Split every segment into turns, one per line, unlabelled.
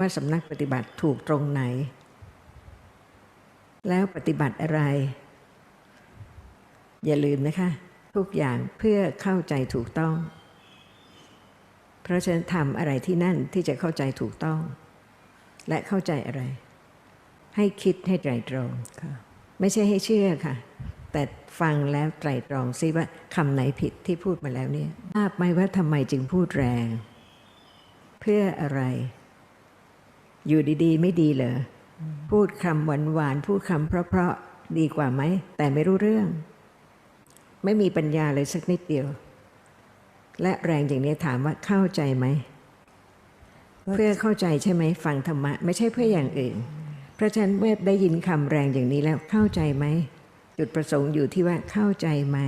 ว่าสำนักปฏิบัติถูกตรงไหน แล้วปฏิบัติอะไร อย่าลืมนะคะ ทุกอย่างเพื่อเข้าใจถูกต้อง เพราะฉะนั้นทำอะไรที่นั่นที่จะเข้าใจถูกต้อง และเข้าใจอะไร ให้คิดให้ไตรตรอง
ค่ะ
ไม่ใช่ให้เชื่อค่ะ แต่ฟังแล้วไตรตรองซิว่าคำไหนผิดที่พูดมาแล้วเนี่ยทราบไหมว่าทำไมจึงพูดแรง เพื่ออะไร อยู่ดีๆ ไม่ดีเหรอพูดคำหวานๆพูดคำเพราะๆดีกว่าไหม แต่ไม่รู้เรื่อง ไม่มีปัญญาเลยสักนิดเดียว และแรงอย่างนี้ถามว่าเข้าใจไหม เพื่อเข้าใจใช่ไหมฟังธรรมะ ไม่ใช่เพื่ออย่างอื่น เพราะฉันเมื่อได้ยินคำแรงอย่างนี้แล้วเข้าใจไหม จุดประสงค์อยู่ที่ว่าเข้าใจไหม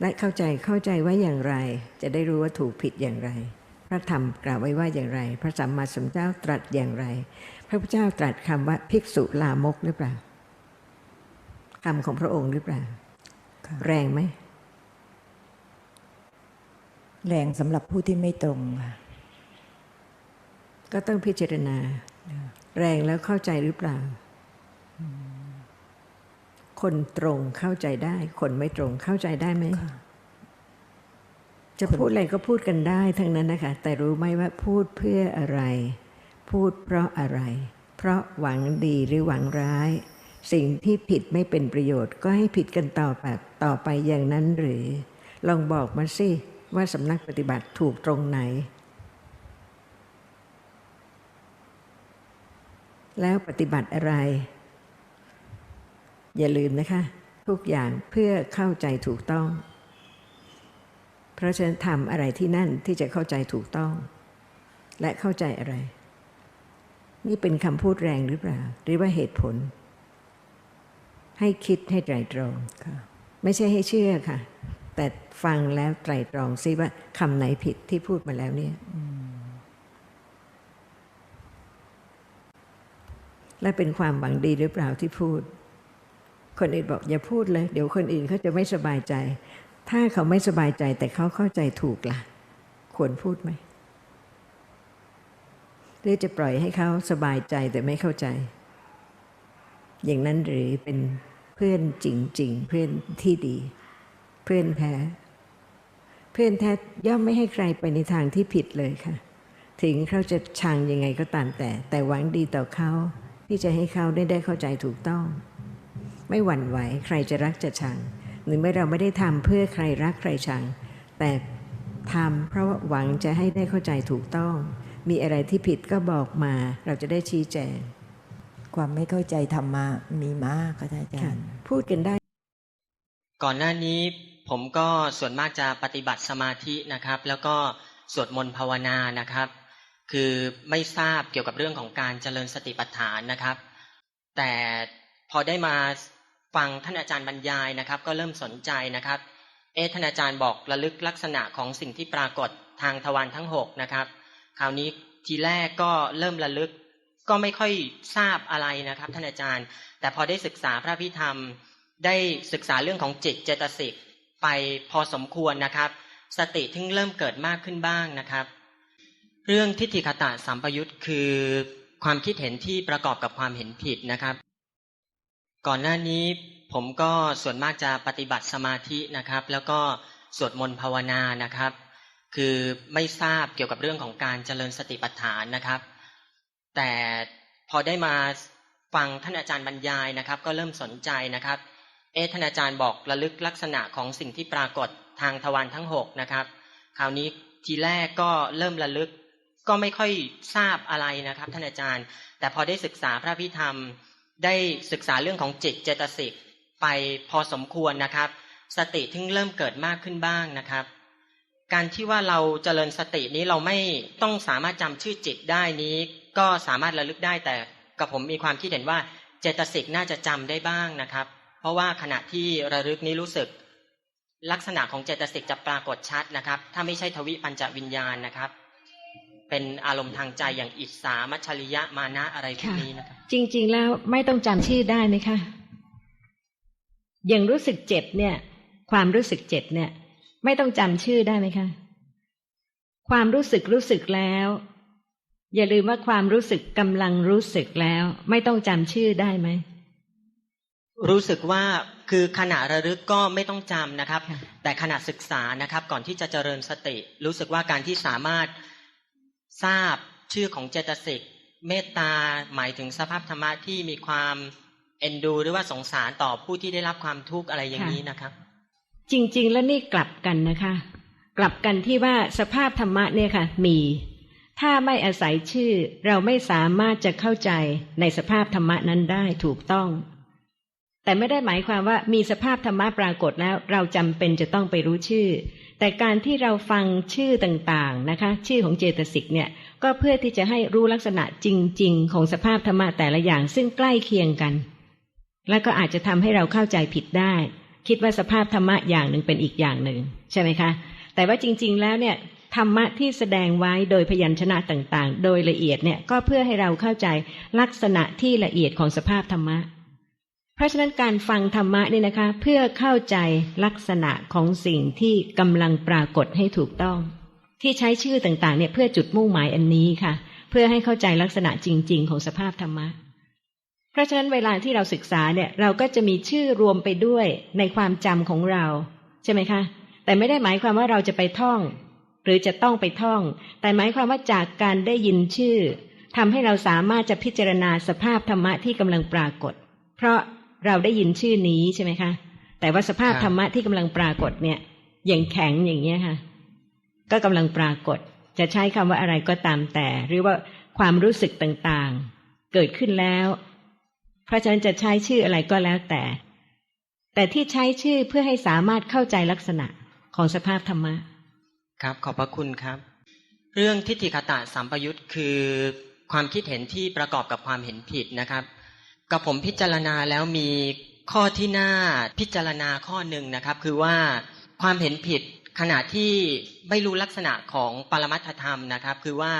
และเข้าใจเข้าใจว่าอย่างไร จะได้รู้ว่าถูกผิดอย่างไร พระธรรมกล่าวไว้ว่าอย่างไร พระสัมมาสัมพุทธเจ้าตรัสอย่างไร พระพุทธเจ้าตรัสคำว่าภิกษุลามกหรือเปล่าคำของพระองค์หรือเปล่า
ค่ะ
แรงไหม
แรงสำหรับผู้ที่ไม่ตรงค่ะ
ก็ต้องพิจารณา แรงแล้วเข้าใจหรือเปล่า คนตรงเข้าใจได้ คนไม่ตรงเข้าใจได้ไหม
ค่ะ
จะพูดอะไรก็พูดกันได้ทั้งนั้นนะคะ แต่รู้ไหมว่าพูดเพื่ออะไร พูดเพราะอะไร เพราะหวังดีหรือหวังร้าย สิ่งที่ผิดไม่เป็นประโยชน์ ก็ให้ผิดกันต่อไปต่อไปอย่างนั้นหรือ ลองบอกมาสิว่าสำนักปฏิบัติถูกตรงไหน แล้วปฏิบัติอะไร อย่าลืมนะคะ ทุกอย่างเพื่อเข้าใจถูกต้อง เพราะฉะนั้นทำอะไรที่นั่นที่จะเข้าใจถูกต้อง และเข้าใจอะไร นี่เป็นคำพูดแรงหรือเปล่า หรือว่าเหตุผล ให้คิดให้ไตรตรอง
ค่ะ
ไม่ใช่ให้เชื่อค่ะ แต่ฟังแล้วไตรตรองซิว่าคำไหนผิดที่พูดมาแล้วเนี่ยและเป็นความหวังดีหรือเปล่าที่พูด คนอื่นบอกอย่าพูดเลย เดี๋ยวคนอื่นเขาจะไม่สบายใจ ถ้าเขาไม่สบายใจแต่เขาเข้าใจถูกล่ะ ควรพูดไหมหรือจะปล่อยให้เขาสบายใจแต่ไม่เข้าใจ อย่างนั้นหรือเป็นเพื่อนจริง ๆ เพื่อนที่ดี เพื่อนแท้ เพื่อนแท้ย่อมไม่ให้ใครไปในทางที่ผิดเลยค่ะ ถึงเขาจะชังยังไงก็ตามแต่ แต่หวังดีต่อเขาที่จะให้เขาได้ได้เข้าใจถูกต้อง ไม่หวั่นไหวใครจะรักจะชัง หรือไม่เราไม่ได้ทำเพื่อใครรักใครชัง แต่ทำเพราะว่าหวังจะให้ได้เข้าใจถูกต้อง มีอะไรที่ผิดก็บอกมา เราจะได้ชี้แจง
ความไม่เข้าใจธรรมะมีมากค่ะท่านอาจา
ค่ะ
รย์
พูดกันได้
ก่อนหน้านี้ผมก็ส่วนมากจะปฏิบัติสมาธินะครับ แล้วก็สวดมนต์ภาวนานะครับ คือไม่ทราบเกี่ยวกับเรื่องของการเจริญสติปัฏฐานนะครับ แต่พอได้มา ฟังท่านอาจารย์บรรยายนะครับ ก็เริ่มสนใจนะครับ เอท่านอาจารย์บอกระลึกลักษณะของสิ่งที่ปรากฏทางทวารทั้งหกนะครับ คราวนี้ทีแรกก็เริ่มระลึกก็ไม่ค่อยทราบอะไรนะครับท่านอาจารย์ แต่พอได้ศึกษาพระพิธรรม ได้ศึกษาเรื่องของจิตเจตสิกไปพอสมควรนะครับ สติถึงเริ่มเกิดมากขึ้นบ้างนะครับ เรื่องทิฏฐิคตะสัมปยุตคือความคิดเห็นที่ประกอบกับความเห็นผิดนะครับ ก่อนหน้านี้ผมก็ส่วนมากจะปฏิบัติสมาธินะครับ แล้วก็สวดมนต์ภาวนานะครับ คือไม่ทราบเกี่ยวกับเรื่องของการเจริญสติปัฏฐานนะครับ แต่พอได้มาฟังท่านอาจารย์บรรยายนะครับ ก็เริ่มสนใจนะครับ เอท่านอาจารย์บอกระลึกลักษณะของสิ่งที่ปรากฏทางทวารทั้งหกนะครับ คราวนี้ทีแรกก็เริ่มระลึกก็ไม่ค่อยทราบอะไรนะครับ ท่านอาจารย์ แต่พอได้ศึกษาพระพิธรรม ได้ศึกษาเรื่องของจิตเจตสิกไปพอสมควรนะครับ สติถึงเริ่มเกิดมากขึ้นบ้างนะครับ การที่ว่าเราเจริญสตินี้เราไม่ต้องสามารถจำชื่อจิตได้นี้ ก็สามารถระลึกได้แต่กับผมมีความคิดเห็นว่าเจตสิกน่าจะจำได้บ้างนะครับ เพราะว่าขณะที่ระลึกนี้รู้สึก ลักษณะของเจตสิกจะปรากฏชัดนะครับ ถ้าไม่ใช่ทวิปัญจวิญญาณนะครับ เป็นอารมณ์ทางใจอย่างอิสสามัชชริยะมานะอะไรพวกนี้นะครับ
จริง ๆ แล้วไม่ต้องจำชื่อได้ไหมคะอย่างรู้สึกเจ็บเนี่ย ความรู้สึกเจ็บเนี่ย ไม่ต้องจำชื่อได้ไหมคะ
ความรู้สึกรู้สึกแล้ว อย่าลืมว่าความรู้สึกกำลังรู้สึกแล้ว ไม่ต้องจำชื่อได้ไหม
รู้สึกว่าคือขณะระลึกก็ไม่ต้องจำนะครับ
ค่ะ
แต่ขณะศึกษานะครับ ก่อนที่จะเจริญสติ รู้สึกว่าการที่สามารถ ทราบชื่อของเจตสิกเมตตาหมายถึงสภาพธรรมะที่มีความเอ็นดูหรือว่าสงสารต่อผู้ที่ได้รับความทุกข์อะไรอย่างนี้นะครับ
จริง ๆ แล้วนี่กลับกันนะคะ กลับกันที่ว่าสภาพธรรมะเนี่ยค่ะ มี ถ้าไม่อาศัยชื่อเราไม่สามารถจะเข้าใจในสภาพธรรมะนั้นได้ถูกต้อง แต่ไม่ได้หมายความว่ามีสภาพธรรมะปรากฏแล้ว เราจำเป็นจะต้องไปรู้ชื่อ แต่การที่เราฟังชื่อต่างๆนะคะ ชื่อของเจตสิกเนี่ยก็เพื่อที่จะให้รู้ลักษณะจริง ๆ ของสภาพธรรมะแต่ละอย่างซึ่งใกล้เคียงกัน และก็อาจจะทำให้เราเข้าใจผิดได้ คิดว่าสภาพธรรมะอย่างหนึ่งเป็นอีกอย่างหนึ่งใช่ไหมคะ แต่ว่าจริง ๆ แล้วเนี่ยธรรมะที่แสดงไว้โดยพยัญชนะต่างๆ โดยละเอียดเนี่ยก็เพื่อให้เราเข้าใจลักษณะที่ละเอียดของสภาพธรรมะ เพราะฉะนั้นการฟังธรรมะนี่นะคะ เพื่อเข้าใจลักษณะของสิ่งที่กำลังปรากฏให้ถูกต้อง ที่ใช้ชื่อต่างๆ เนี่ยเพื่อจุดมุ่งหมายอันนี้ค่ะ เพื่อให้เข้าใจลักษณะจริง ๆ ของสภาพธรรมะเพราะฉะนั้นเวลาที่เราศึกษาเนี่ยเราก็จะมีชื่อรวมไปด้วยในความจำของเรา ใช่ไหมคะ แต่ไม่ได้หมายความว่าเราจะไปท่อง หรือจะต้องไปท่อง แต่หมายความว่าจากการได้ยินชื่อทำให้เราสามารถจะพิจารณาสภาพธรรมะที่กำลังปรากฏ เพราะ เราได้ยินชื่อนี้ใช่ไหมคะแต่ว่าสภาพ
ครับ
ธรรมะที่กำลังปรากฏเนี่ย อย่างแข็งอย่างเงี้ยค่ะ ก็กำลังปรากฏ จะใช้คำว่าอะไรก็ตามแต่ หรือว่าความรู้สึกต่างๆ เกิดขึ้นแล้ว เพราะฉะนั้นจะใช้ชื่ออะไรก็แล้วแต่ แต่ที่ใช้ชื่อเพื่อให้สามารถเข้าใจลักษณะของสภาพธรรมะ
ครับ ขอบพระคุณครับ เรื่องทิฏฐิคตะสัมปยุตคือความคิดเห็นที่ประกอบกับความเห็นผิดนะครับ กับผมพิจารณาแล้วมีข้อที่น่าพิจารณาข้อหนึ่งนะครับ คือว่าความเห็นผิดขณะที่ไม่รู้ลักษณะของปรมัตถธรรมนะครับ คือว่า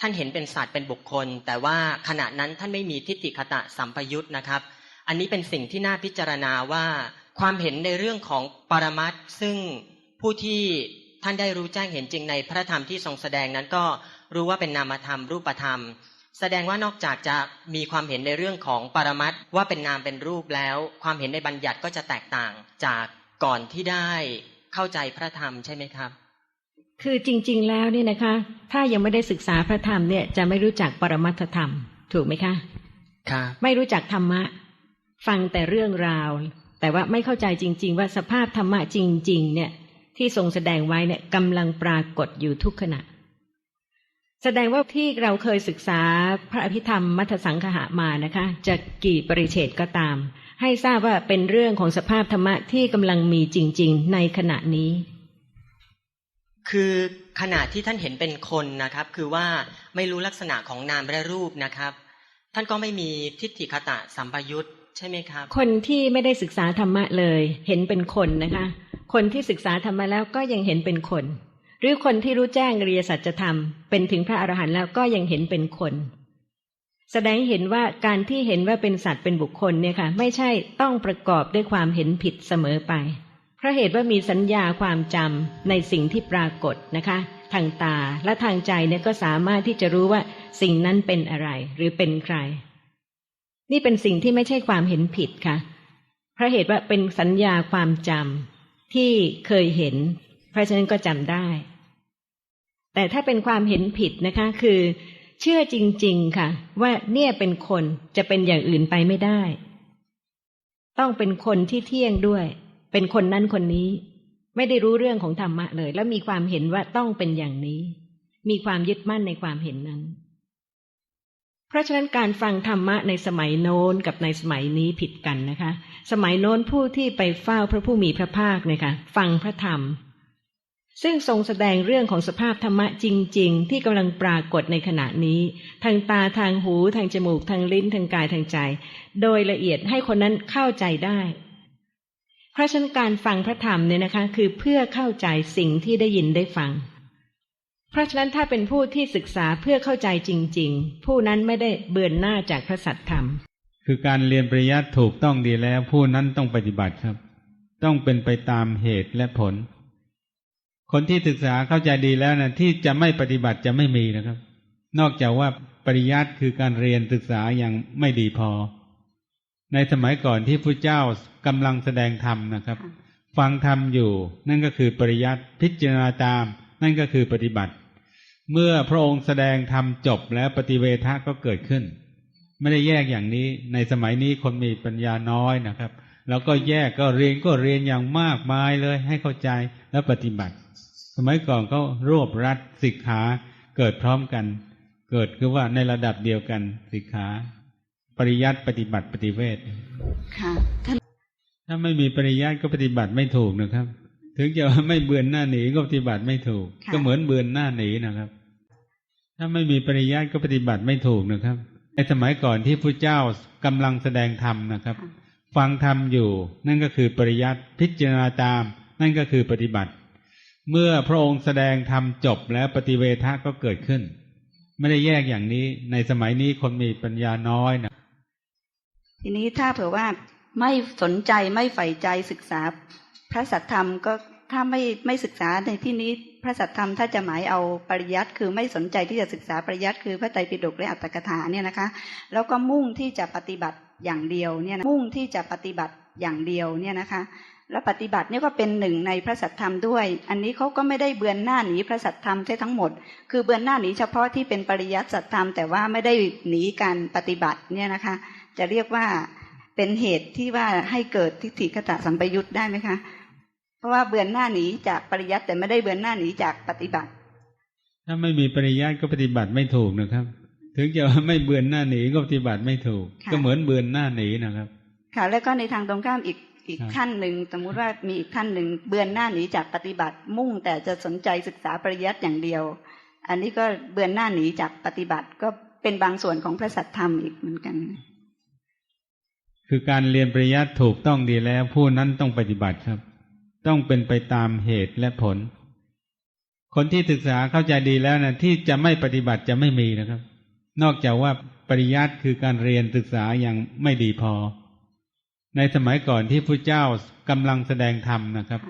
ท่านเห็นเป็นสัตว์เป็นบุคคล แต่ว่าขณะนั้นท่านไม่มีทิฏฐิคตะสัมปยุตนะครับ อันนี้เป็นสิ่งที่น่าพิจารณาว่าความเห็นในเรื่องของปรมัตซึ่งผู้ที่ท่านได้รู้แจ้งเห็นจริงในพระธรรมที่ทรงแสดงนั้นก็รู้ว่าเป็นนามธรรมรูปธรรม แสดงว่านอกจากจะมีความเห็นในเรื่องของปรมัตถ์ว่าเป็นนามเป็นรูปแล้ว ความเห็นในบัญญัติก็จะแตกต่างจากก่อนที่ได้เข้าใจพระธรรมใช่ไหมครับ
คือจริง ๆ แล้วเนี่ยนะคะ ถ้ายังไม่ได้ศึกษาพระธรรมเนี่ยจะไม่รู้จักปรมัตถธรรม ถูกไหมคะ
ครับ
ไม่รู้จักธรรมะ ฟังแต่เรื่องราว แต่ว่าไม่เข้าใจจริง ๆ ว่าสภาพธรรมะจริง ๆ เนี่ยที่ทรงแสดงไว้เนี่ยกำลังปรากฏอยู่ทุกขณะ แสดงว่าที่เราเคยศึกษาพระอภิธรรมมัทสังคหะมานะคะจะกี่ปริเฉดก็ตาม ให้ทราบว่าเป็นเรื่องของสภาพธรรมะที่กำลังมีจริง ๆ ในขณะนี้
คือขณะที่ท่านเห็นเป็นคนนะครับ คือว่าไม่รู้ลักษณะของนามและรูปนะครับ ท่านก็ไม่มีทิฏฐิคตะสัมปยุตใช่ไหมครับ
คนที่ไม่ได้ศึกษาธรรมะเลย เห็นเป็นคนนะคะ คนที่ศึกษาธรรมะแล้วก็ยังเห็นเป็นคน หรือคนที่รู้แจ้งอริยสัจธรรม เป็นถึงพระอรหันต์แล้วก็ยังเห็นเป็นคน แสดงให้เห็นว่าการที่เห็นว่าเป็นสัตว์เป็นบุคคลเนี่ยค่ะ ไม่ใช่ต้องประกอบด้วยความเห็นผิดเสมอไป เพราะเหตุว่ามีสัญญาความจำในสิ่งที่ปรากฏนะคะ ทางตาและทางใจเนี่ยก็สามารถที่จะรู้ว่าสิ่งนั้นเป็นอะไรหรือเป็นใคร นี่เป็นสิ่งที่ไม่ใช่ความเห็นผิดค่ะ เพราะเหตุว่าเป็นสัญญาความจำที่เคยเห็น เพราะฉะนั้นก็จำได้ แต่ถ้าเป็นความเห็นผิดนะคะ คือ เชื่อจริง ๆ ค่ะ ว่าเนี่ยเป็นคนจะเป็นอย่างอื่นไปไม่ได้ ต้องเป็นคนที่เที่ยงด้วย เป็นคนนั้นคนนี้ ไม่ได้รู้เรื่องของธรรมะเลย แล้วมีความเห็นว่าต้องเป็นอย่างนี้ มีความยึดมั่นในความเห็นนั้น เพราะฉะนั้นการฟังธรรมะในสมัยโน้นกับในสมัยนี้ผิดกันนะคะ สมัยโน้นผู้ที่ไปเฝ้าพระผู้มีพระภาคเนี่ยค่ะ ฟังพระธรรม ซึ่งทรงแสดงเรื่องของสภาพธรรมะจริง ๆ ที่กำลังปรากฏในขณะนี้ ทางตาทางหูทางจมูกทางลิ้นทางกายทางใจ โดยละเอียดให้คนนั้นเข้าใจได้ เพราะฉะนั้นการฟังพระธรรมเนี่ยนะคะ คือเพื่อเข้าใจสิ่งที่ได้ยินได้ฟัง เพราะฉะนั้นถ้าเป็นผู้ที่ศึกษาเพื่อเข้าใจจริง ๆ ผู้นั้นไม่ได้เบือนหน้าจากพระสัตธรรม
คือการเรียนปริยัติถูกต้องดีแล้ว ผู้นั้นต้องปฏิบัติครับ ต้องเป็นไปตามเหตุและผล คนที่ศึกษาเข้าใจดีแล้วนะที่จะไม่ปฏิบัติจะไม่มีนะครับ นอกจากว่าปริยัติคือการเรียนศึกษาอย่างไม่ดีพอ ในสมัยก่อนที่พระเจ้ากำลังแสดงธรรมนะครับ ฟังธรรมอยู่ นั่นก็คือปริยัติพิจารณาตาม นั่นก็คือปฏิบัติ เมื่อพระองค์แสดงธรรมจบแล้วปฏิเวทะก็เกิดขึ้น ไม่ได้แยกอย่างนี้ ในสมัยนี้คนมีปัญญาน้อยนะครับ แล้วก็แยกก็เรียนก็เรียนอย่างมากมายเลยให้เข้าใจแล้วปฏิบัติส มัยก่อนก็รวบรัดสิกขาเกิดพร้อมกัน เกิดคือว่าในระดับเดียวกันสิกขา ปริยัติปฏิบัติปฏิเวท
ค่ะท่าน
ถ้าไม่มีปริยัติก็ปฏิบัติไม่ถูกนะครับ ถึงจะว่าไม่เบือนหน้าหนีก็ปฏิบัติไม่ถูก ก็เหมือนเบือนหน้าหนีนะครับ ถ้าไม่มีปริยัติก็ปฏิบัติไม่ถูกนะครับในสมัยก่อนที่พระเจ้ากำลังแสดงธรรมนะครับ ฟังธรรมอยู่ นั่นก็คือปริยัติพิจารณาตาม นั่นก็คือปฏิบัติ เมื่อพระองค์แสดงธรรมจบแล้วปฏิเวทะก็เกิดขึ้น ไม่ได้แยกอย่างนี้ในสมัยนี้คนมีปัญญาน้อยนะ
ทีนี้ถ้าเผื่อว่าไม่สนใจไม่ใฝ่ใจศึกษา พระสัทธรรมก็ถ้าไม่ไม่ศึกษาในที่นี้พระสัทธรรมถ้าจะหมายเอาปริยัติคือไม่สนใจที่จะศึกษาปริยัติคือพระไตรปิฎกและอัตถกถาเนี่ยนะคะ แล้วก็มุ่งที่จะปฏิบัติอย่างเดียวเนี่ยนะมุ่งที่จะปฏิบัติอย่างเดียวเนี่ยนะคะ แล้วปฏิบัติเนี่ยก็เป็นหนึ่งในพระสัทธรรมด้วย อันนี้เขาก็ไม่ได้เบือนหน้าหนีพระสัทธรรมใช่ทั้งหมด คือเบือนหน้าหนีเฉพาะที่เป็นปริยัติสัทธรรมแต่ว่าไม่ได้หนีการปฏิบัติเนี่ยนะคะ จะเรียกว่าเป็นเหตุที่ว่าให้เกิดทิฏฐิคตะสัมปยุตได้ไหมคะ เพราะว่าเบือนหน้าหนีจากปริยัติแต่ไม่ได้เบือนหน้าหนีจากปฏิบัติ
ถ้าไม่มีปริยัติก็ปฏิบัติไม่ถูกนะครับ ถึงจะว่าไม่เบือนหน้าหนีก็ปฏิบัติไม่ถูก
ค่ะ
ก็เหมือนเบือนหน้าหนีนะครับ
ค่ะ แล้วก็ในทางตรงข้ามอีก อีก
ครับ
ท่านหนึ่งสมมุติว่ามีอีกท่านหนึ่งเบือนหน้าหนีจากปฏิบัติมุ่งแต่จะสนใจศึกษาปริยัติอย่างเดียว อันนี้ก็เบือนหน้าหนีจากปฏิบัติก็เป็นบางส่วนของพระสัทธรรมอีกเหมือนกัน
คือการเรียนปริยัติถูกต้องดีแล้วผู้นั้นต้องปฏิบัติครับ ต้องเป็นไปตามเหตุและผล คนที่ศึกษาเข้าใจดีแล้วนะที่จะไม่ปฏิบัติจะไม่มีนะครับ นอกจากว่าปริยัติคือการเรียนศึกษาอย่างไม่ดีพอ ในสมัยก่อนที่พระเจ้ากำลังแสดงธรรมนะครับ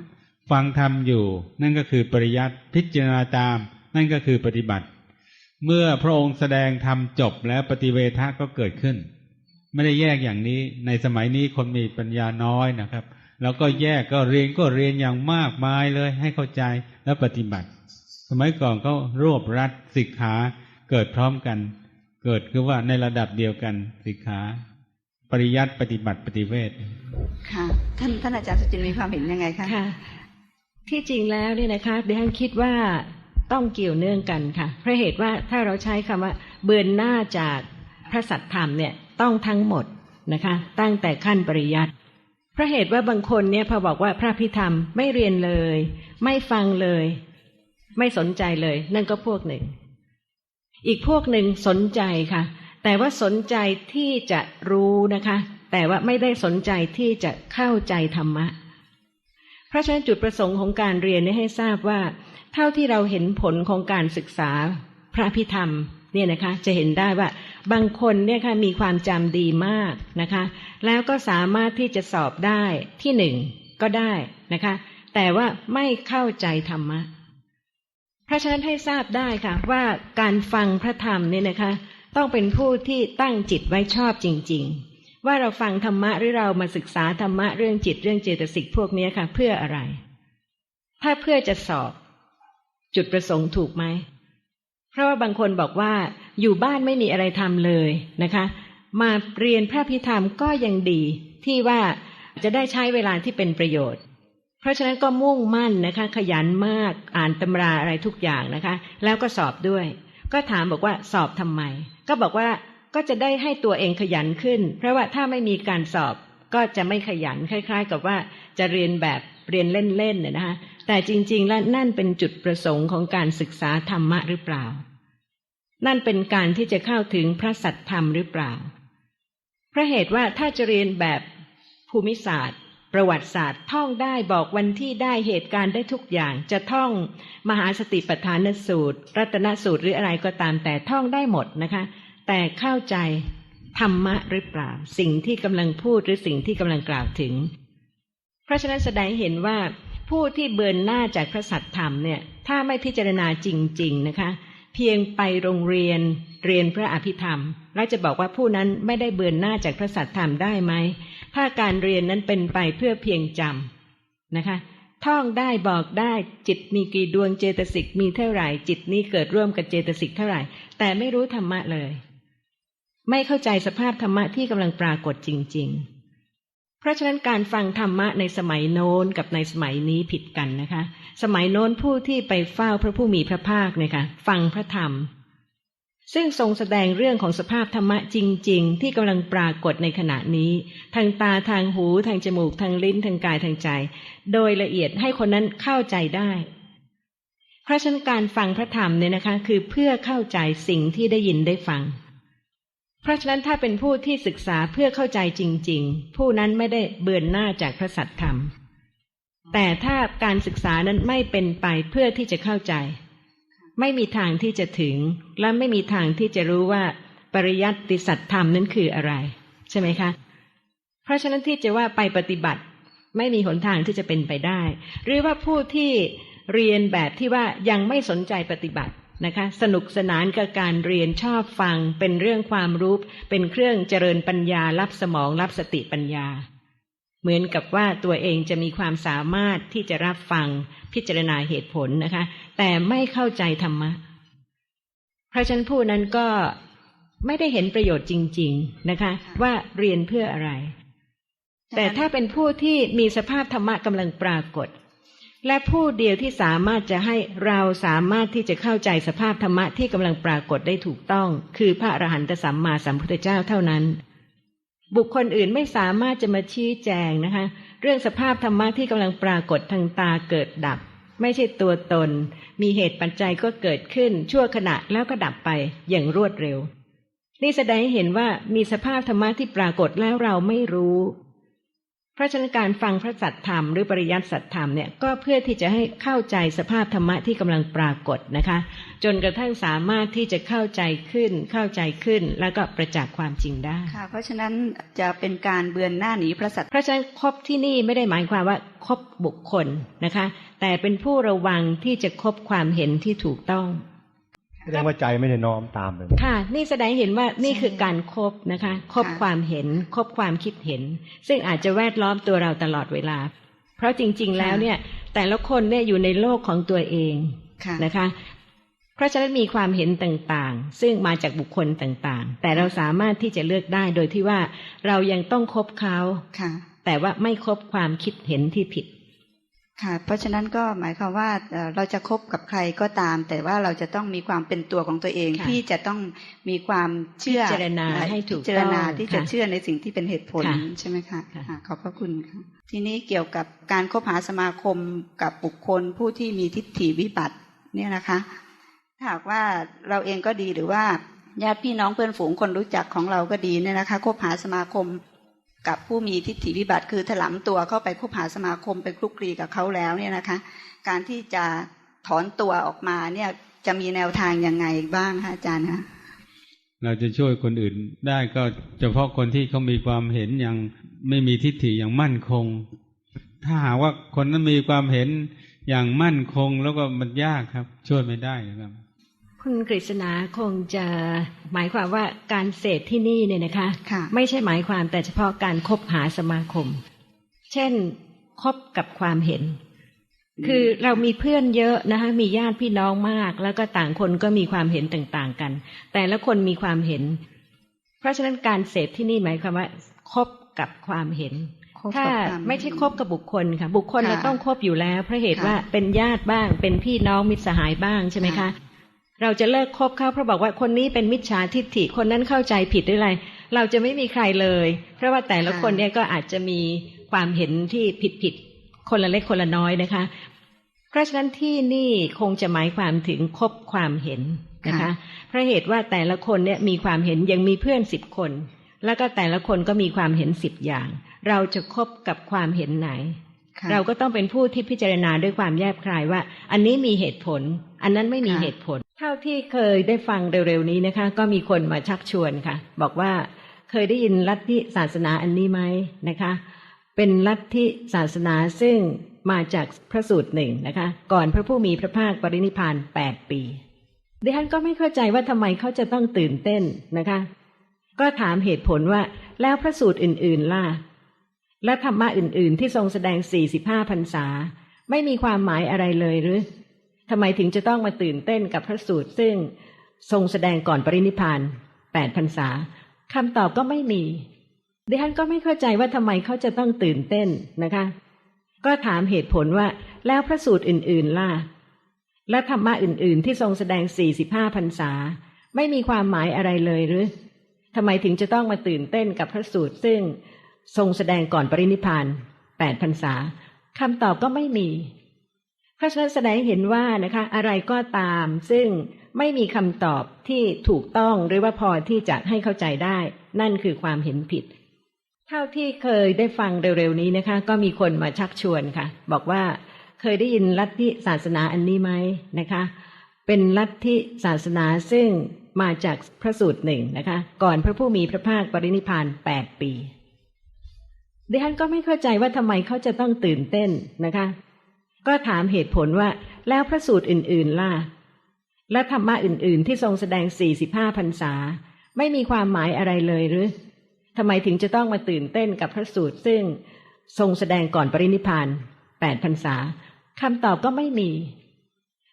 ฟังธรรมอยู่ นั่นก็คือปริยัติพิจารณาตาม นั่นก็คือปฏิบัติ เมื่อพระองค์แสดงธรรมจบแล้วปฏิเวทะก็เกิดขึ้น ไม่ได้แยกอย่างนี้ ในสมัยนี้คนมีปัญญาน้อยนะครับ แล้วก็แยกก็เรียนก็เรียนอย่างมากมายเลย ให้เข้าใจแล้วปฏิบัติ สมัยก่อนก็รวบรัดสิกขาเกิดพร้อมกัน เกิดคือว่าในระดับเดียวกันสิกขา ปริยัติปฏิบัติปฏิเวท
ค่ะ ท่านท่านอาจารย์สุจินต์มีความเห็นยังไงคะ
ค่ะ ที่จริงแล้วเนี่ยนะคะดิฉันคิดว่าต้องเกี่ยวเนื่องกันค่ะเพราะเหตุว่าถ้าเราใช้คำว่า เบือนหน้าจากพระสัทธรรมเนี่ยต้องทั้งหมดนะคะ ตั้งแต่ขั้นปริยัติเพราะเหตุว่าบางคนเนี่ยพอบอกว่าพระพิธรรมไม่เรียนเลย ไม่ฟังเลย ไม่สนใจเลย นั่นก็พวกหนึ่ง อีกพวกหนึ่งสนใจค่ะ แต่ว่าสนใจที่จะรู้นะคะ แต่ว่าไม่ได้สนใจที่จะเข้าใจธรรมะ เพราะฉะนั้นจุดประสงค์ของการเรียนนี้ให้ทราบว่า เท่าที่เราเห็นผลของการศึกษาพระพิธรรมเนี่ยนะคะจะเห็นได้ว่าบางคนเนี่ยค่ะมีความจำดีมากนะคะ แล้วก็สามารถที่จะสอบได้ที่หนึ่งก็ได้นะคะ แต่ว่าไม่เข้าใจธรรมะเพราะฉะนั้นให้ทราบได้ค่ะว่าการฟังพระธรรมเนี่ยนะคะ ต้องเป็นผู้ที่ตั้งจิตไว้ชอบจริง ๆ ว่าเราฟังธรรมะหรือเรามาศึกษาธรรมะเรื่องจิตเรื่องเจตสิกพวกนี้ค่ะ เพื่ออะไร ถ้าเพื่อจะสอบ จุดประสงค์ถูกไหมเพราะว่าบางคนบอกว่าอยู่บ้านไม่มีอะไรทำเลยนะคะ มาเรียนพระพิธรรมก็ยังดีที่ว่าจะได้ใช้เวลาที่เป็นประโยชน์ เพราะฉะนั้นก็มุ่งมั่นนะคะ ขยันมากอ่านตำราอะไรทุกอย่างนะคะ แล้วก็สอบด้วย ก็ถามบอกว่าสอบทำไม ก็บอกว่าก็จะได้ให้ตัวเองขยันขึ้น เพราะว่าถ้าไม่มีการสอบก็จะไม่ขยันคล้าย ๆ กับว่าจะเรียนแบบเรียนเล่นๆเนี่ยนะคะแต่จริง ๆ แล้วนั่นเป็นจุดประสงค์ของการศึกษาธรรมะหรือเปล่า นั่นเป็นการที่จะเข้าถึงพระสัตธรรมหรือเปล่าเพราะเหตุว่าถ้าจะเรียนแบบภูมิศาสตร์ ประวัติศาสตร์ ท่องได้บอกวันที่ได้เหตุการณ์ได้ทุกอย่าง จะท่องมหาสติปัฏฐานสูตร รัตนสูตรหรืออะไรก็ตามแต่ท่องได้หมดนะคะ แต่เข้าใจธรรมะหรือเปล่า สิ่งที่กำลังพูดหรือสิ่งที่กำลังกล่าวถึง เพราะฉะนั้นแสดงเห็นว่าผู้ที่เบือนหน้าจากพระสัตธรรมเนี่ย ถ้าไม่พิจารณาจริง ๆนะคะ เพียงไปโรงเรียนเรียนพระอภิธรรม แล้วจะบอกว่าผู้นั้นไม่ได้เบือนหน้าจากพระสัตธรรมได้ไหมถ้าการเรียนนั้นเป็นไปเพื่อเพียงจำนะคะ ท่องได้บอกได้จิตมีกี่ดวงเจตสิกมีเท่าไหร่ จิตนี้เกิดร่วมกับเจตสิกเท่าไหร่ แต่ไม่รู้ธรรมะเลย ไม่เข้าใจสภาพธรรมะที่กำลังปรากฏจริง ๆ เพราะฉะนั้นการฟังธรรมะในสมัยโน้นกับในสมัยนี้ผิดกันนะคะ สมัยโน้นผู้ที่ไปเฝ้าพระผู้มีพระภาคเนี่ยค่ะฟังพระธรรม ซึ่งทรงแสดงเรื่องของสภาพธรรมะจริง ๆ ที่กำลังปรากฏในขณะนี้ ทางตาทางหูทางจมูกทางลิ้นทางกายทางใจ โดยละเอียดให้คนนั้นเข้าใจได้เพราะฉะนั้นการฟังพระธรรมเนี่ยนะคะ คือเพื่อเข้าใจสิ่งที่ได้ยินได้ฟัง เพราะฉะนั้นถ้าเป็นผู้ที่ศึกษาเพื่อเข้าใจจริง ๆ ผู้นั้นไม่ได้เบือนหน้าจากพระสัตธรรม แต่ถ้าการศึกษานั้นไม่เป็นไปเพื่อที่จะเข้าใจ ไม่มีทางที่จะถึง และไม่มีทางที่จะรู้ว่าปริยัติสัตธรรมนั้นคืออะไร ใช่ไหมคะ เพราะฉะนั้นที่จะว่าไปปฏิบัติไม่มีหนทางที่จะเป็นไปได้ หรือว่าผู้ที่เรียนแบบที่ว่ายังไม่สนใจปฏิบัติ นะคะ สนุกสนานกับการเรียนชอบฟัง เป็นเรื่องความรู้ เป็นเครื่องเจริญปัญญารับสมองรับสติปัญญา เหมือนกับว่าตัวเองจะมีความสามารถที่จะรับฟังพิจารณาเหตุผลนะคะ แต่ไม่เข้าใจธรรมะเพราะฉันผู้นั้นก็ไม่ได้เห็นประโยชน์จริง ๆนะคะ ว่าเรียนเพื่ออะไร แต่ถ้าเป็นผู้ที่มีสภาพธรรมะกำลังปรากฏ และผู้เดียวที่สามารถจะให้เราสามารถที่จะเข้าใจสภาพธรรมะที่กำลังปรากฏได้ถูกต้อง คือพระอรหันตสัมมาสัมพุทธเจ้าเท่านั้น บุคคลอื่นไม่สามารถจะมาชี้แจงนะคะ เรื่องสภาพธรรมะที่กำลังปรากฏทางตาเกิดดับ ไม่ใช่ตัวตน มีเหตุปัจจัยก็เกิดขึ้น ชั่วขณะแล้วก็ดับไปอย่างรวดเร็ว นี่แสดงให้เห็นว่ามีสภาพธรรมะที่ปรากฏแล้วเราไม่รู้เราะฉะนั้นการฟังพระสัตธรรมหรือปริยัติสัตธรรมเนี่ยก็เพื่อที่จะให้เข้าใจสภาพธรรมะที่กำลังปรากฏนะคะ จนกระทั่งสามารถที่จะเข้าใจขึ้นเข้าใจขึ้น แล้วก็ประจักษ์ความจริงได้
ค่ะ เพราะฉะนั้นจะเป็นการเบือนหน้าหนีพระสัต
เพราะฉะนั้นคบที่นี่ไม่ได้หมายความว่าคบบุคคลนะคะ แต่เป็นผู้ระวังที่จะคบความเห็นที่ถูกต้อง
แสดงว่าใจไม่ได้น้อมตามเลย
ค่ะ นี่แสดงให้เห็นว่านี่คือการครบนะคะครบความเห็นครบความคิดเห็น ซึ่งอาจจะแวดล้อมตัวเราตลอดเวลา เพราะจริง ๆ แล้วเนี่ย แต่ละคนเนี่ยอยู่ในโลกของตัวเอง
ค่ะ
นะคะ เพราะฉะนั้นมีความเห็นต่างๆ ซึ่งมาจากบุคคลต่างๆ แต่เราสามารถที่จะเลือกได้โดยที่ว่าเรายังต้องคบเขา
ค่ะ
แต่ว่าไม่คบความคิดเห็นที่ผิด
ค่ะ เพราะฉะนั้นก็หมายความว่าเอ่อเราจะคบกับใครก็ตาม แต่ว่าเราจะต้องมีความเป็นตัวของตัวเอง
ค่ะ
ที่จะต้องมีความเชื่อ
พิจารณาให้ถูก
พิจารณา
ต้อง
ที่จะ
ค่ะ
เชื่อในสิ่งที่เป็นเหตุผล
ค่ะ
ใช่ไหมคะ
ค่ะ
ค่ะขอบพระคุณค่ะทีนี้เกี่ยวกับการคบหาสมาคมกับบุคคลผู้ที่มีทิฏฐิวิบัติเนี่ยนะคะถ้าหากว่าเราเองก็ดีหรือว่าญาติพี่น้องเพื่อนฝูงคนรู้จักของเราก็ดีเนี่ยนะคะคบหาสมาคม กับผู้มีทิฏฐิวิบัติคือถลำตัวเข้าไปคบหาสมาคมไปคลุกคลีกับเขาแล้วเนี่ยนะคะ การที่จะถอนตัวออกมาเนี่ยจะมีแนวทางยังไงบ้างคะอาจารย์คะ
เราจะช่วยคนอื่นได้ก็เฉพาะคนที่เขามีความเห็นอย่างไม่มีทิฏฐิอย่างมั่นคง ถ้าหากว่าคนนั้นมีความเห็นอย่างมั่นคงแล้วก็มันยากครับ ช่วยไม่ได้ครับ
คุณกฤษณาคงจะหมายความว่าการเสพที่นี่เนี่ยนะคะ
ค่ะ
ไม่ใช่หมายความแต่เฉพาะการคบหาสมาคม เช่นคบกับความเห็น คือเรามีเพื่อนเยอะนะคะมีญาติพี่น้องมาก แล้วก็ต่างคนก็มีความเห็นต่างๆกัน แต่ละคนมีความเห็น เพราะฉะนั้นการเสพที่นี่หมายความว่าคบกับความเห็น
คบ
ถ้า
กับความ
ไม่ใช่คบกับบุคคลค่ะ บุคคล
ค่ะ
เราต้องคบอยู่แล้วเพราะเหตุ
ค่ะ
ว่าเป็นญาติบ้าง เป็นพี่น้องมิตรสหายบ้างใช่ไหมคะ
ค่ะ
เราจะเลิกคบเขาเพราะบอกว่าคนนี้เป็นมิจฉาทิฏฐิคนนั้นเข้าใจผิดหรืออะไร เราจะไม่มีใครเลย เพราะว่าแต่ละคนเนี่ยก็อาจจะมีความเห็นที่ผิดผิดๆคนละเล็กคนละน้อยนะคะ เพราะฉะนั้นที่นี่คงจะหมายความถึงคบความเห็นนะคะเพราะเหตุว่าแต่ละคนเนี่ยมีความเห็นยังมีเพื่อนสิบคน แล้วก็แต่ละคนก็มีความเห็นสิบอย่าง เราจะคบกับความเห็นไหน เราก็ต้องเป็นผู้ที่พิจารณาด้วยความแยบคายว่า อันนี้มีเหตุผล อันนั้นไม่มีเหตุผล เท่าที่เคยได้ฟังเร็วๆนี้นะคะ ก็มีคนมาชักชวนค่ะ บอกว่าเคยได้ยินลัทธิศาสนาอันนี้ไหมนะคะ เป็นลัทธิศาสนาซึ่งมาจากพระสูตรหนึ่งนะคะ ก่อนพระผู้มีพระภาคปรินิพพานแปดปีดิฉันก็ไม่เข้าใจว่าทำไมเขาจะต้องตื่นเต้นนะคะ ก็ถามเหตุผลว่าแล้วพระสูตรอื่น ๆ ล่ะ และธรรมะอื่น ๆ ที่ทรงแสดง 45พรรษา ไม่มีความหมายอะไรเลยหรือทำไมถึงจะต้องมาตื่นเต้นกับพระสูตร ซึ่งทรงแสดงก่อนปรินิพาน8พรรษาคำตอบก็ไม่มีดิฉันก็ไม่เข้าใจว่าทำไมเขาจะต้องตื่นเต้นนะคะ ก็ถามเหตุผลว่าแล้วพระสูตรอื่น ๆ ล่ะ และธรรมะอื่น ๆ ที่ทรงแสดง 45พรรษา ไม่มีความหมายอะไรเลยหรือทำไมถึงจะต้องมาตื่นเต้นกับพระสูตร ซึ่ง ทรงแสดงก่อนปรินิพาน8พรรษาคำตอบก็ไม่มีเพราะฉะนั้นแสดงเห็นว่านะคะอะไรก็ตาม ซึ่งไม่มีคำตอบที่ถูกต้องหรือว่าพอที่จะให้เข้าใจได้ นั่นคือความเห็นผิด เท่าที่เคยได้ฟังเร็วๆนี้นะคะ ก็มีคนมาชักชวนค่ะ บอกว่าเคยได้ยินลัทธิศาสนาอันนี้ไหมนะคะ เป็นลัทธิศาสนาซึ่งมาจากพระสูตรหนึ่งนะคะ ก่อนพระผู้มีพระภาคปรินิพานแปดปี ดิฉันก็ไม่เข้าใจว่าทำไมเขาจะต้องตื่นเต้นนะคะ ก็ถามเหตุผลว่าแล้วพระสูตรอื่น ๆ ล่ะ และธรรมะอื่น ๆ ที่ทรงแสดง 45พรรษา ไม่มีความหมายอะไรเลยหรือทำไมถึงจะต้องมาตื่นเต้นกับพระสูตร ซึ่งทรงแสดงก่อนปรินิพาน8พรรษาคำตอบก็ไม่มี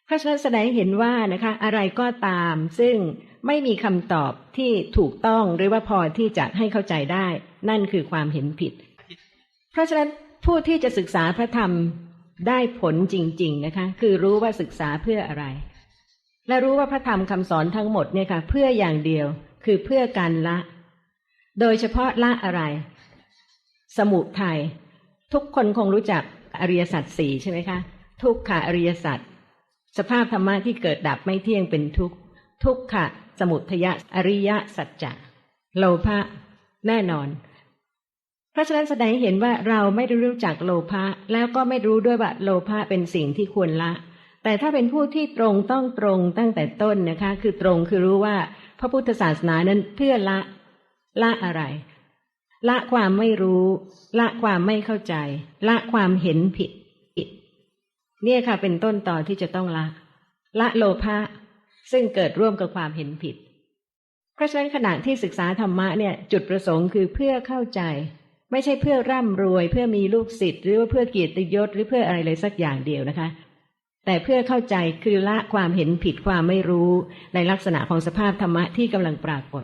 เพราะฉะนั้นแสดงเห็นว่านะคะ อะไรก็ตาม ซึ่งไม่มีคำตอบที่ถูกต้องหรือว่าพอที่จะให้เข้าใจได้ นั่นคือความเห็นผิด ราะฉะนั้นผู้ที่จะศึกษาพระธรรมได้ผลจริง ๆนะคะ คือรู้ว่าศึกษาเพื่ออะไร และรู้ว่าพระธรรมคำสอนทั้งหมดเนี่ยค่ะ เพื่ออย่างเดียวคือเพื่อการละ โดยเฉพาะละอะไร สมุทัยทุกคนคงรู้จักอริยสัจสี่ใช่ไหมคะทุกขะอริยสัจสภาพธรรมะที่เกิดดับไม่เที่ยงเป็นทุกข์ทุกขะ สมุทยะอริยสัจจะโลภะแน่นอน ราะฉะนั้นแสดงให้เห็นว่าเราไม่รู้จักโลภะแล้วก็ไม่รู้ด้วยว่าโลภะเป็นสิ่งที่ควรละ แต่ถ้าเป็นผู้ที่ตรงต้องตรงตั้งแต่ต้นนะคะ คือตรงคือรู้ว่าพระพุทธศาสนานั้นเพื่อละ ละอะไร ละความไม่รู้ ละความไม่เข้าใจ ละความเห็นผิดผิดเนี่ยค่ะ เป็นต้นต่อที่จะต้องละ ละโลภะซึ่งเกิดร่วมกับความเห็นผิด เพราะฉะนั้นขณะที่ศึกษาธรรมะเนี่ย จุดประสงค์คือเพื่อเข้าใจ ไม่ใช่เพื่อร่ำรวย เพื่อมีลูกศิษย์หรือว่าเพื่อเกียรติยศหรือเพื่ออะไรเลยสักอย่างเดียวนะคะ แต่เพื่อเข้าใจคือละความเห็นผิดความไม่รู้ในลักษณะของสภาพธรรมะที่กำลังปรากฏ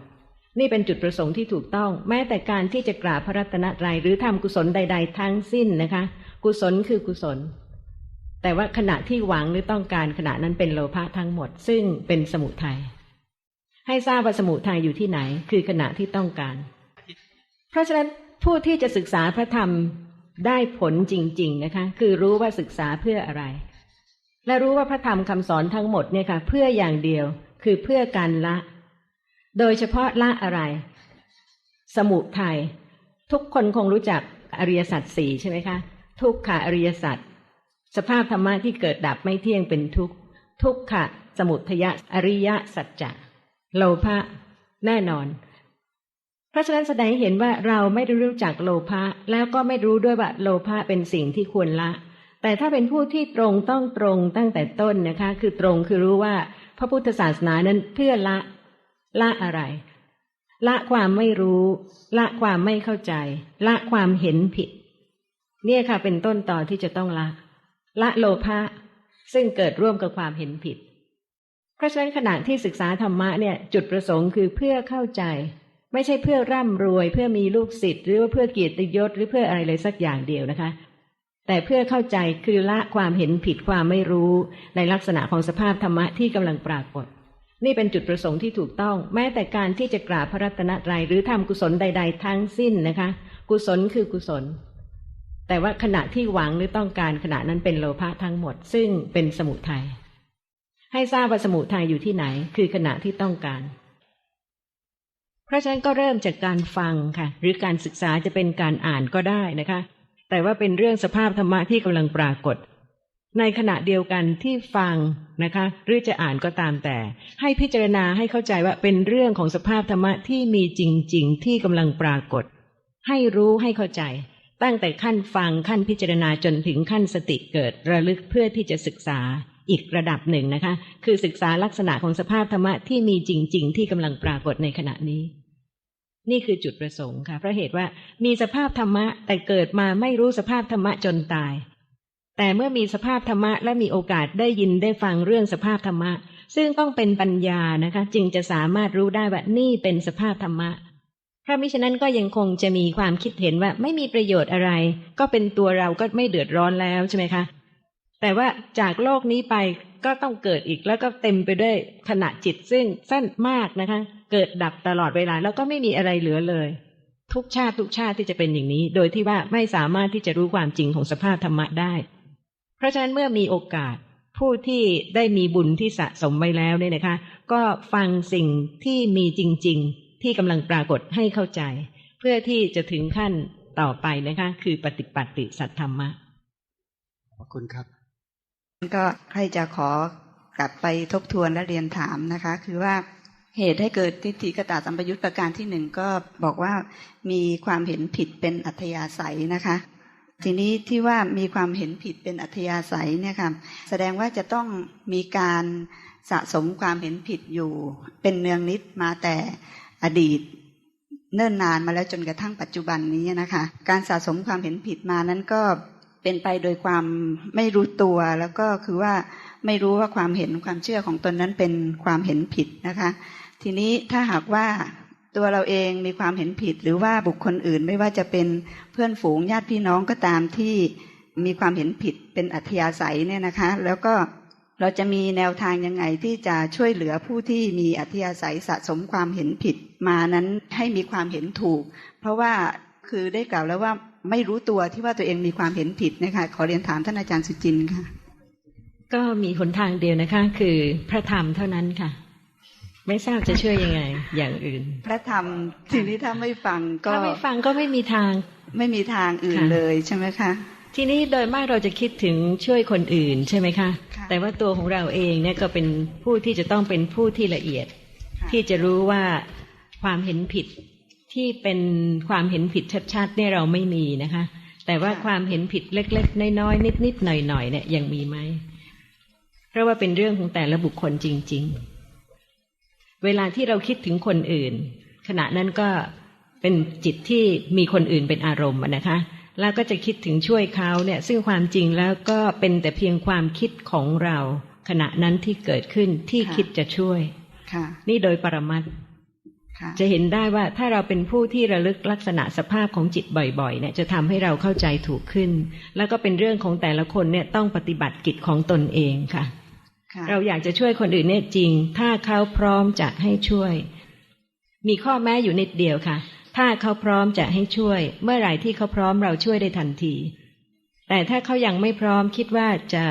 นี่เป็นจุดประสงค์ที่ถูกต้อง แม้แต่การที่จะกราบพระรัตนตรัยหรือทำกุศลใด ๆ ทั้งสิ้นนะคะ กุศลคือกุศล แต่ว่าขณะที่หวังหรือต้องการขณะนั้นเป็นโลภะทั้งหมด ซึ่งเป็นสมุทัยให้ทราบว่าสมุทัยอยู่ที่ไหน คือขณะที่ต้องการ เพราะฉะนั้น ผู้ที่จะศึกษาพระธรรมได้ผลจริง ๆ นะคะ คือรู้ว่าศึกษาเพื่ออะไร และรู้ว่าพระธรรมคำสอนทั้งหมดเนี่ยค่ะ เพื่ออย่างเดียวคือเพื่อการละ โดยเฉพาะละอะไร สมุทัยทุกคนคงรู้จักอริยสัจสี่ใช่ไหมคะ ทุกขะอริยสัจสภาพธรรมะที่เกิดดับไม่เที่ยงเป็นทุกข์ทุกขะสมุทยะอริยสัจจะโลภะแน่นอน เพราะฉะนั้นแสดงเห็นว่าเราไม่ได้รู้จักโลภะแล้วก็ไม่รู้ด้วยว่าโลภะเป็นสิ่งที่ควรละ แต่ถ้าเป็นผู้ที่ตรงต้องตรงตั้งแต่ต้นนะคะ คือตรงคือรู้ว่าพระพุทธศาสนานั้นเพื่อละละอะไร ละความไม่รู้ ละความไม่เข้าใจ ละความเห็นผิด เนี่ยค่ะเป็นต้นต่อที่จะต้องละ ละโลภะซึ่งเกิดร่วมกับความเห็นผิด เพราะฉะนั้นขณะที่ศึกษาธรรมะเนี่ยจุดประสงค์คือเพื่อเข้าใจ ไม่ใช่เพื่อร่ำรวย เพื่อมีลูกศิษย์หรือว่าเพื่อเกียรติยศหรือเพื่ออะไรเลยสักอย่างเดียวนะคะ แต่เพื่อเข้าใจคือละความเห็นผิดความไม่รู้ ในลักษณะของสภาพธรรมะที่กำลังปรากฏ นี่เป็นจุดประสงค์ที่ถูกต้อง แม้แต่การที่จะกราบพระรัตนตรัยหรือทำกุศลใด ๆ ทั้งสิ้นนะคะ กุศลคือกุศล แต่ว่าขณะที่หวังหรือต้องการขณะนั้นเป็นโลภะทั้งหมด ซึ่งเป็นสมุทัยให้ทราบว่าสมุทัยอยู่ที่ไหน คือขณะที่ต้องการ ราะฉะนั้นก็เริ่มจากการฟังค่ะ หรือการศึกษาจะเป็นการอ่านก็ได้นะคะ แต่ว่าเป็นเรื่องสภาพธรรมะที่กำลังปรากฏ ในขณะเดียวกันที่ฟังนะคะ หรือจะอ่านก็ตามแต่ ให้พิจารณาให้เข้าใจว่าเป็นเรื่องของสภาพธรรมะที่มีจริง ๆ ที่กำลังปรากฏ ให้รู้ให้เข้าใจ ตั้งแต่ขั้นฟังขั้นพิจารณาจนถึงขั้นสติเกิดระลึกเพื่อที่จะศึกษาอีกระดับหนึ่งนะคะ คือศึกษาลักษณะของสภาพธรรมะที่มีจริง ๆ ที่กำลังปรากฏในขณะนี้ นี่คือจุดประสงค์ค่ะเพราะเหตุว่ามีสภาพธรรมะแต่เกิดมาไม่รู้สภาพธรรมะจนตาย แต่เมื่อมีสภาพธรรมะและมีโอกาสได้ยินได้ฟังเรื่องสภาพธรรมะ ซึ่งต้องเป็นปัญญานะคะ จึงจะสามารถรู้ได้ว่านี่เป็นสภาพธรรมะถ้ามิฉะนั้นก็ยังคงจะมีความคิดเห็นว่าไม่มีประโยชน์อะไร ก็เป็นตัวเราก็ไม่เดือดร้อนแล้วใช่ไหมคะ แต่ว่าจากโลกนี้ไป ก็ต้องเกิดอีกแล้วก็เต็มไปด้วยขณะจิตซึ่งสั้นมากนะคะ เกิดดับตลอดเวลาแล้วก็ไม่มีอะไรเหลือเลย ทุกชาติทุกชาติที่จะเป็นอย่างนี้ โดยที่ว่าไม่สามารถที่จะรู้ความจริงของสภาพธรรมะได้ เพราะฉะนั้นเมื่อมีโอกาสผู้ที่ได้มีบุญที่สะสมไว้แล้วเนี่ยนะคะ ก็ฟังสิ่งที่มีจริง ๆ ที่กำลังปรากฏให้เข้าใจ เพื่อที่จะถึงขั้นต่อไปนะคะ คือปฏิปัติสัทธรรมะ
ขอบคุณครับ
ก็ใครจะขอกลับไปทบทวนและเรียนถามนะคะ คือว่าเหตุให้เกิดทิฏฐิกตาสัมปยุตประการที่หนึ่งก็บอกว่ามีความเห็นผิดเป็นอัธยาศัยนะคะ ทีนี้ที่ว่ามีความเห็นผิดเป็นอัธยาศัยเนี่ยค่ะแสดงว่าจะต้องมีการสะสมความเห็นผิดอยู่ เป็นเนืองนิดมาแต่อดีต เนิ่นนานมาแล้วจนกระทั่งปัจจุบันนี้นะคะ การสะสมความเห็นผิดมานั้นก็ เป็นไปโดยความไม่รู้ตัวแล้วก็คือว่าไม่รู้ว่าความเห็นความเชื่อของตนนั้นเป็นความเห็นผิดนะคะ ทีนี้ถ้าหากว่าตัวเราเองมีความเห็นผิด หรือว่าบุคคลอื่นไม่ว่าจะเป็นเพื่อนฝูงญาติพี่น้องก็ตามที่มีความเห็นผิดเป็นอัธยาศัยเนี่ยนะคะ แล้วก็เราจะมีแนวทางยังไงที่จะช่วยเหลือผู้ที่มีอัธยาศัยสะสมความเห็นผิดมานั้นให้มีความเห็นถูก เพราะว่า คือได้กล่าวแล้วว่าไม่รู้ตัวที่ว่าตัวเองมีความเห็นผิดนะคะขอเรียนถามท่านอาจารย์สุจินต์ค่ะ
ก็มีหนทางเดียวนะคะ คือพระธรรมเท่านั้นค่ะ ไม่ทราบจะช่วยยังไง อย่างอื่น
พระธรรมทีนี้ถ้าไม่ฟังก็
ถ้าไม่ฟังก็ไม่มีทาง
ไม่มีทางอื่น
ค่ะ
เลยใช่ไหมคะ
ทีนี้โดยมากเราจะคิดถึงช่วยคนอื่นใช่ไหมคะ
ค่ะ
แต่ว่าตัวของเราเองเนี่ยก็เป็นผู้ที่จะต้องเป็นผู้ที่ละเอียด
ค่ะ
ที่จะรู้ว่าความเห็นผิด ที่เป็นความเห็นผิดชัดๆเนี่ยเราไม่มีนะคะ แต่ว่าความเห็นผิดเล็ก ๆ น้อยๆนิดๆหน่อยๆเนี่ยยังมีไหมเพราะว่าเป็นเรื่องของแต่ละบุคคลจริง ๆ เวลาที่เราคิดถึงคนอื่น ขณะนั้นก็เป็นจิตที่มีคนอื่นเป็นอารมณ์อะนะคะแล้วก็จะคิดถึงช่วยเขาเนี่ย ซึ่งความจริงแล้วก็เป็นแต่เพียงความคิดของเรา ขณะนั้นที่เกิดขึ้นที่
ค่ะ
คิดจะช่วย
ค่ะ
นี่โดยปรมัตถ์
ค่ะ
จะเห็นได้ว่าถ้าเราเป็นผู้ที่ระลึกลักษณะสภาพของจิตบ่อยๆ เนี่ยจะทำให้เราเข้าใจถูกขึ้น แล้วก็เป็นเรื่องของแต่ละคนเนี่ยต้องปฏิบัติกิจของตนเองค่ะ
ค่ะ
เราอยากจะช่วยคนอื่นเนี่ยจริง ถ้าเขาพร้อมจะให้ช่วย มีข้อแม้อยู่นิดเดียวค่ะ ถ้าเขาพร้อมจะให้ช่วย เมื่อไหร่ที่เขาพร้อมเราช่วยได้ทันที แต่ถ้าเขายังไม่พร้อมคิดว่าจะ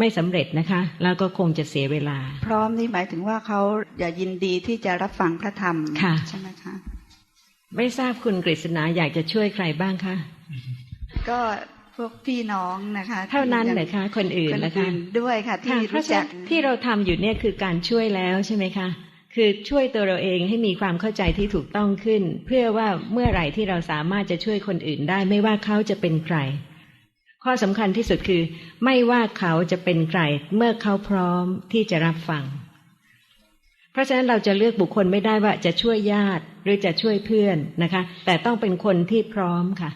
ไม่สำเร็จนะคะ แล้วก็คงจะเสียเวลา
พร้อมนี่หมายถึงว่าเขาอย่ายินดีที่จะรับฟังพระธรรม
ค่ะ
ใช่ไหมคะ
ไม่ทราบคุณกฤษณาอยากจะช่วยใครบ้างคะ
ก็พวกพี่น้องนะคะ
เท่านั้น
ที่ยัง
เหรอคะคนอื่น
คน
นะคะ
อื่นด้วยค่ะ ที่
ค่ะเพราะ
รู้
ฉะ
จั
นั้
ก
นที่เราทำอยู่เนี่ยคือการช่วยแล้วใช่ไหมคะคือช่วยตัวเราเองให้มีความเข้าใจที่ถูกต้องขึ้น เพื่อว่าเมื่อไหร่ที่เราสามารถจะช่วยคนอื่นได้ ไม่ว่าเขาจะเป็นใคร ข้อสำคัญที่สุดคือ ไม่ว่าเขาจะเป็นใครเมื่อเขาพร้อมที่จะรับฟัง เพราะฉะนั้นเราจะเลือกบุคคลไม่ได้ว่าจะช่วยญาติหรือจะช่วยเพื่อนนะคะ แต่ต้องเป็นคนที่พร้อมค่ะ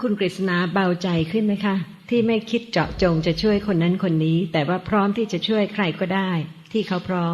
คุณกฤษณาเบาใจขึ้นไหมคะ ที่ไม่คิดเจาะจงจะช่วยคนนั้นคนนี้ แต่ว่าพร้อมที่จะช่วยใครก็ได้ ที่เขาพร้อม